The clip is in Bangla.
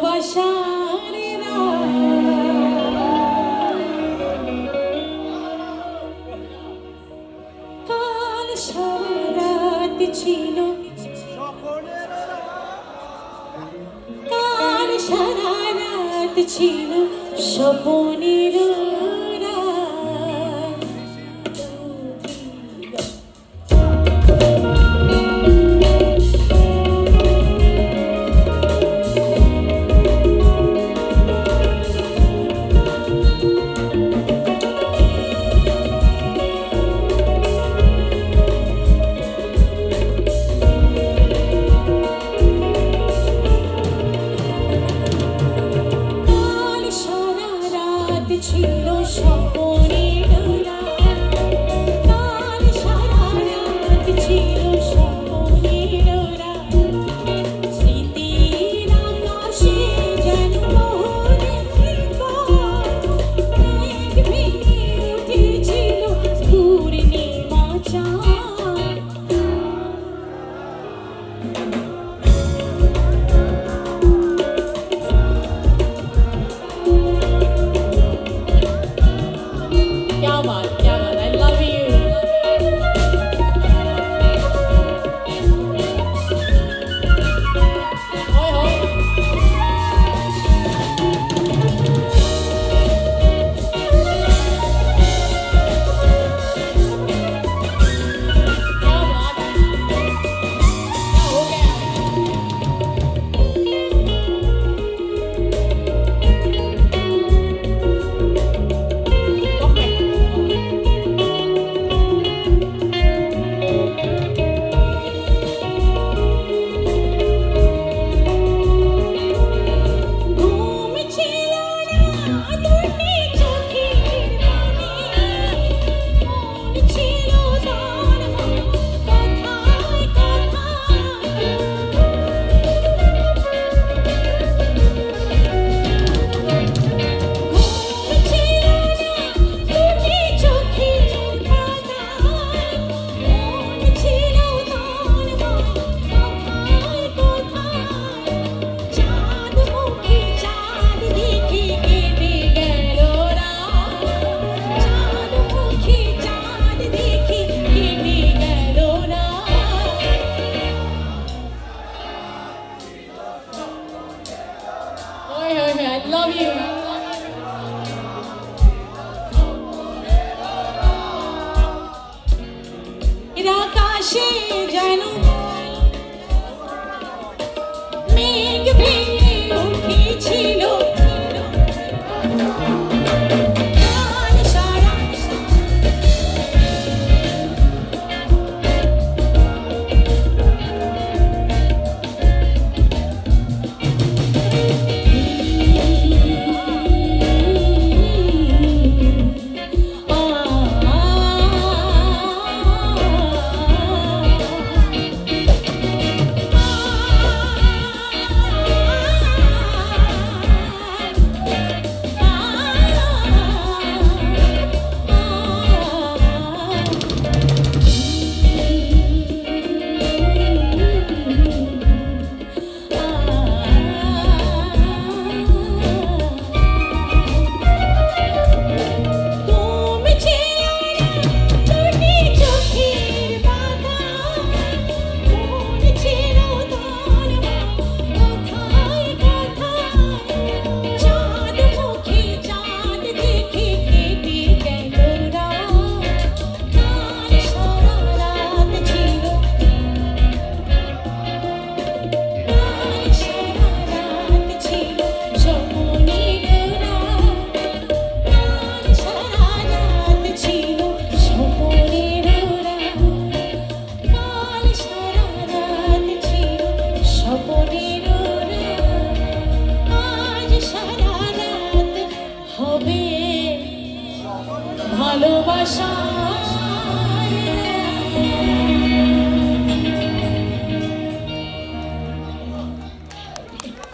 ভালোবাসার কাল সারা রাত ছিল। কাল সারা রাত ছিল স্বপনের 情留下。এরা আকাশে যেন ভালোবাসা।